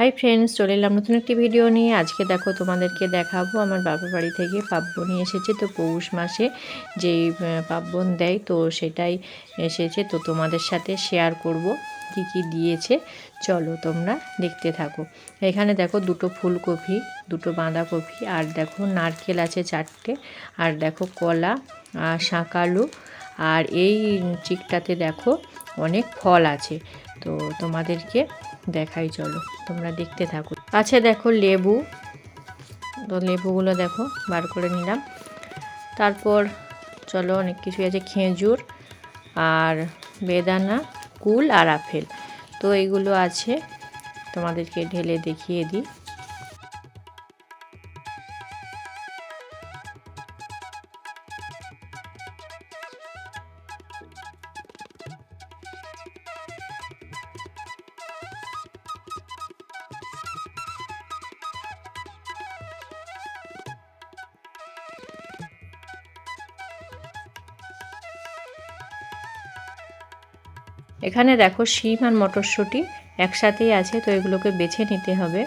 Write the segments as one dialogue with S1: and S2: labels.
S1: Hi friends চলে এলাম নতুন একটি ভিডিও নিয়ে। আজকে দেখো তোমাদেরকে দেখাবো, আমার বাবার বাড়ি থেকে পাব্বন এসেছে তো পৌষ মাসে যেই পার্বণ দেয় তো সেটাই এসেছে তো তোমাদের সাথে শেয়ার করব কি কি দিয়েছে। চলো তোমরা দেখতে থাকো। এখানে দেখো দুটো ফুলকপি, দুটো বাঁধাকপি আর দেখো নারকেল আছে চারটে আর দেখো কলা আর শাঁকালু আর এই চিকটাতে দেখো অনেক ফল আছে। তো তোমাদেরকে দেখাই, চলো, তোমরা দেখতে থাকো। আছে দেখো লেবু। তো লেবুগুলো দেখো, বার করে নিলাম। তারপর, চলো, অনেক কিছুই আছে, খেজুর আর বেদানা, কুল আর আপেল। তো এইগুলো আছে, তোমাদেরকে ঢেলে দেখিয়ে দিই। এখানে দেখো শিম আর মটরশুঁটি একসাথেই আছে, তো এগুলোকে বেছে নিতে হবে।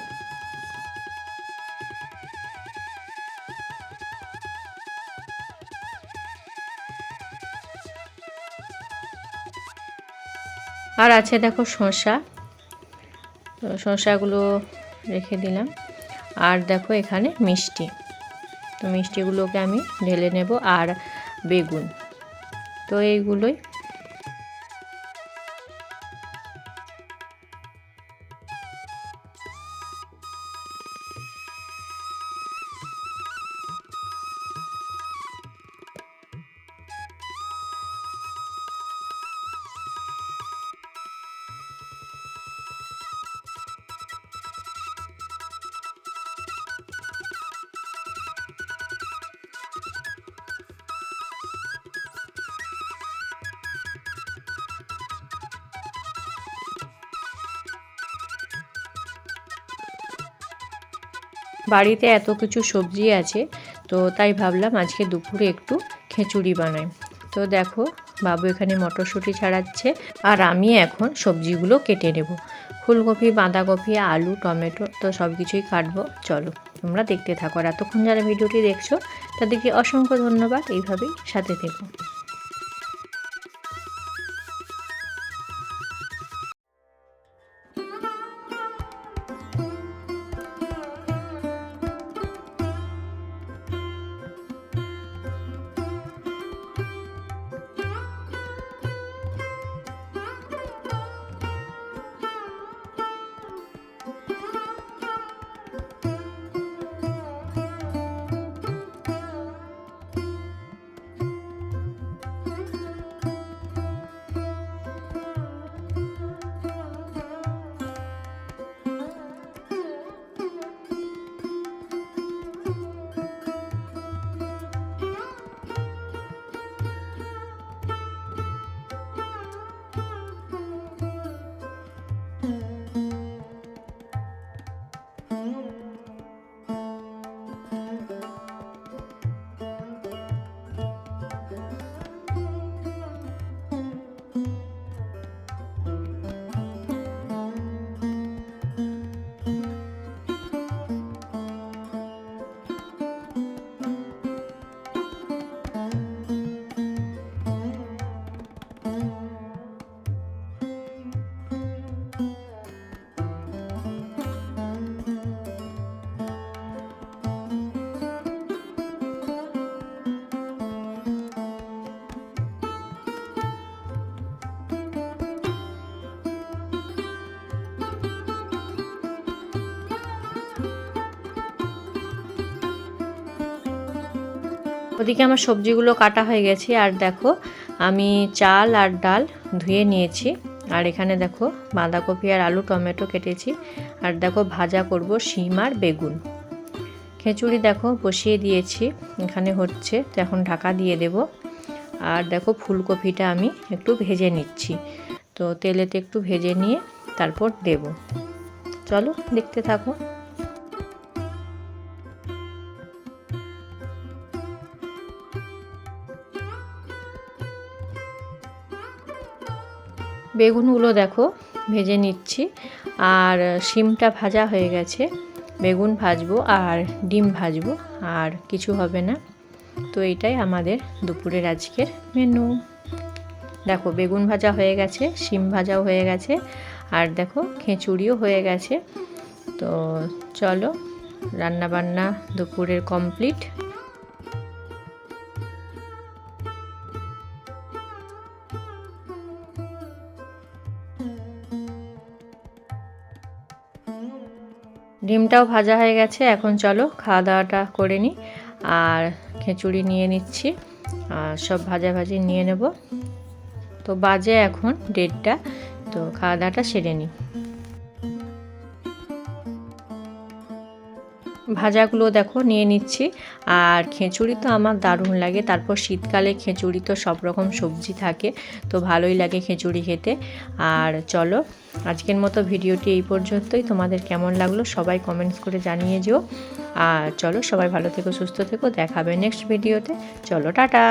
S1: আর আছে দেখো শসা। শসাগুলো রেখে দিলাম। আর দেখো এখানে মিষ্টি। তো মিষ্টিগুলোকে আমি ঢেলে নেব আর বেগুন। তো এইগুলোই বাড়িতে এত কিছু সবজি আছে, তো তাই ভাবলাম আজকে দুপুরে একটু খিচুড়ি বানাই। তো দেখো, বাবু এখানে মটরশুঁটি ছাড়াচ্ছে, আর আমি এখন সবজিগুলো কেটে নেব। ফুলকপি, বাঁধাকপি, আলু, টমেটো, তো সব কিছুই কাটবো। চলো, তোমরা দেখতে থাকো। আর এতক্ষণ যারা ভিডিওটি দেখছ, তাদেরকে অসংখ্য ধন্যবাদ। এইভাবেই সাথে থেকো। ওদিকে আমার সবজিগুলো কাটা হয়ে গেছে, আর দেখো, আমি চাল আর ডাল ধুয়ে নিয়েছি। আর এখানে দেখো, বাঁধাকপি আর আলু, টমেটো কেটেছি। আর দেখো, ভাজা করব শিম আর বেগুন। খিচুড়ি দেখো, বসিয়ে দিয়েছি। এখানে হচ্ছে, তো এখন ঢাকা দিয়ে দেব। আর দেখো, ফুলকপিটা আমি একটু ভেজে নিচ্ছি। তো তেলেতে একটু ভেজে নিয়ে তারপর দেব। চলো, দেখতে থাকো। বেগুনগুলো দেখো, ভেজে নিচ্ছি। আর শিমটা ভাজা হয়ে গেছে। বেগুন ভাজবো আর ডিম ভাজবো, আর কিছু হবে না। তো এইটাই আমাদের দুপুরের আজকের মেনু দেখো, বেগুন ভাজা হয়ে গেছে, শিম ভাজাও হয়ে গেছে, আর দেখো, খিচুড়িও হয়ে গেছে। তো চলো রান্না বান্না দুপুরের কমপ্লিট ডিমটাও ভাজা হয়ে গেছে, এখন চলো খাওয়া দাওয়াটা করে নিই। আর খিচুড়ি নিয়ে নিচ্ছি, আর সব ভাজা ভাজি নিয়ে নেব। তো বাজে এখন ডেটটা তো খাওয়া দাওয়াটা সেরে নিই। ভাজাগুলো দেখো, নিয়ে নিচ্ছি। আর খেঁচুড়ি তো আমার দারুণ লাগে। তারপর শীতকালে খেঁচুড়ি তো সব রকম সবজি থাকে, তো ভালোই লাগে খেঁচুড়ি খেতে। আর চলো, আজকের মতো ভিডিওটি এই পর্যন্তই। তোমাদের কেমন লাগল সবাই কমেন্টস করে জানিয়ে যেও। আর চলো, সবাই ভালো থেকো, সুস্থ থেকো। দেখাবে নেক্সট ভিডিওতে চলো, টাটা!